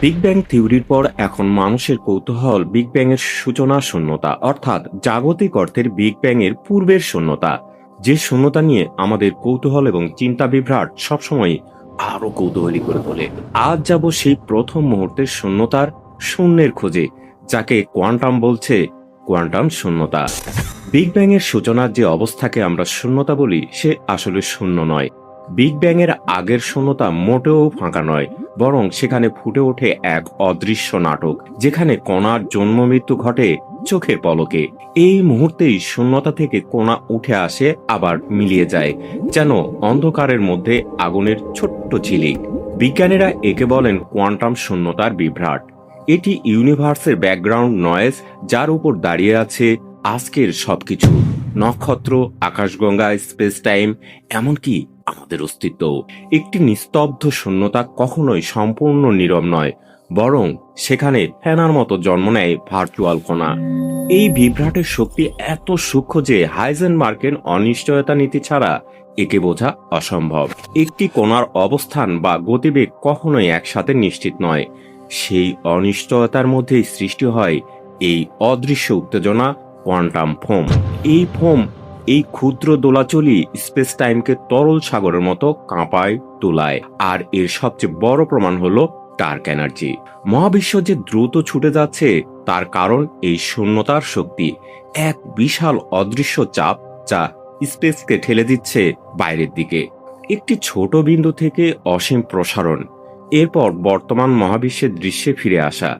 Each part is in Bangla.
বিগ ব্যাং থিওরির পর এখন মানুষের কৌতূহল বিগ ব্যাং এর সূচনা শূন্যতা, অর্থাৎ জাগতিক অর্থের বিগ ব্যাং এর পূর্বের শূন্যতা। যে শূন্যতা নিয়ে আমাদের কৌতূহল এবং চিন্তা বিভ্রাট সবসময় আরও কৌতূহলী করে তোলে। আজ যাব সেই প্রথম মুহূর্তের শূন্যতার শূন্যের খোঁজে, যাকে কোয়ান্টাম বলছে কোয়ান্টাম শূন্যতা। বিগ ব্যাং এর সূচনার যে অবস্থাকে আমরা শূন্যতা বলি, সে আসলে শূন্য নয়। বিগ ব্যাং এর আগের শূন্যতা মোটেও ফাঁকা নয়, বরং সেখানে ফুটে ওঠে এক অদৃশ্য নাটক, যেখানে কণার জন্ম মৃত্যু ঘটে চোখের পলকে। এই মুহূর্তেই শূন্যতা থেকে কোনা উঠে আসে, আবার মিলিয়ে যায়, যেন অন্ধকারের মধ্যে আগুনের ছোট্ট ঝিলিক। বিজ্ঞানীরা একে বলেন কোয়ান্টাম শূন্যতার বিভ্রাট। এটি ইউনিভার্সের ব্যাকগ্রাউন্ড নয়েজ, যার উপর দাঁড়িয়ে আছে আজকের সবকিছু। নক্ষত্র, আকাশগঙ্গা স্পেস টাইম এমনকি আমাদের অস্তিত্ব। একটি নিস্তব্ধ শূন্যতা কখনোই সম্পূর্ণ নীরব নয়, বরং সেখানে ফেনার মতো জন্ম নেয় ভার্চুয়াল কণা। এই বিভ্রাটের শক্তি এত সূক্ষ্ম যে হাইজেনবার্গের অনিশ্চয়তা নীতি ছাড়া একে বোঝা অসম্ভব। একটি কোণার অবস্থান বা গতিবেগ কখনোই একসাথে নিশ্চিত নয়। সেই অনিশ্চয়তার মধ্যেই সৃষ্টি হয় এই অদৃশ্য উত্তেজনা, কোয়ান্টাম ফোম। এই ফোম এই ক্ষুদ্র দোলাচলি স্পেস টাইমকে তরল সাগরের মতো কাঁপায়, তোলায়। আর এর সবচেয়ে বড় প্রমাণ হলো ডার্ক এনার্জি। মহাবিশ্ব যে দ্রুত ছুটে যাচ্ছে, তার কারণ এই শূন্যতার শক্তি। এক বিশাল অদৃশ্য চাপ যা স্পেসকে ঠেলে দিচ্ছে বাইরের দিকে। একটি ছোট বিন্দু থেকে অসীম প্রসারণ। এরপর বর্তমান মহাবিশ্বের দৃশ্যে ফিরে আসা।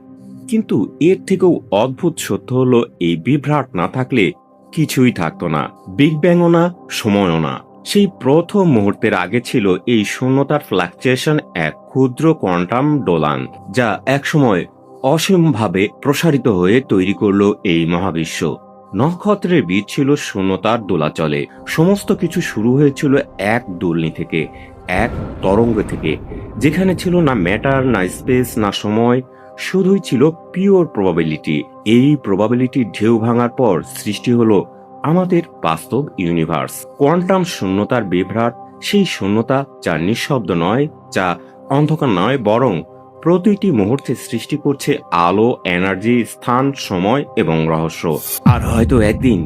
কিন্তু এর থেকেও অদ্ভুত সত্য হলো, এই বিভ্রাট না থাকলে কিছুই থাকতো না। বিগ ব্যাংও না সময়ও না। সেই প্রথম মুহূর্তের আগে ছিল এই শূন্যতার ফ্লাকচুয়েশন এক ক্ষুদ্র কোয়ান্টাম ডোলান, যা একসময় অসীমভাবে প্রসারিত হয়ে তৈরি করল এই মহাবিশ্ব। নক্ষত্রের বীজ ছিল শূন্যতার দোলাচলে। সমস্ত কিছু শুরু হয়েছিল এক দুলনি থেকে, এক তরঙ্গ থেকে, যেখানে ছিল না ম্যাটার না স্পেস না সময় শুধুই ছিল পিওর প্রবাবিলিটি। এই প্রবাবিলিটির ঢেউ ভাঙার পর সৃষ্টি হলো আমাদের বাস্তব ইউনিভার্স। কোয়ান্টাম শূন্যতার বিভ্রাট, সেই শূন্যতা যা নিঃশব্দ নয়, যা অন্ধকার নয়, বরং প্রতিটি মুহূর্তে সৃষ্টি করছে আলো, এনার্জি, স্থান, সময় এবং রহস্য। আর হয়তো একদিন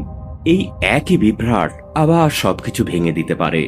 এই একই বিভ্রাট আবার সবকিছু ভেঙে দিতে পারে।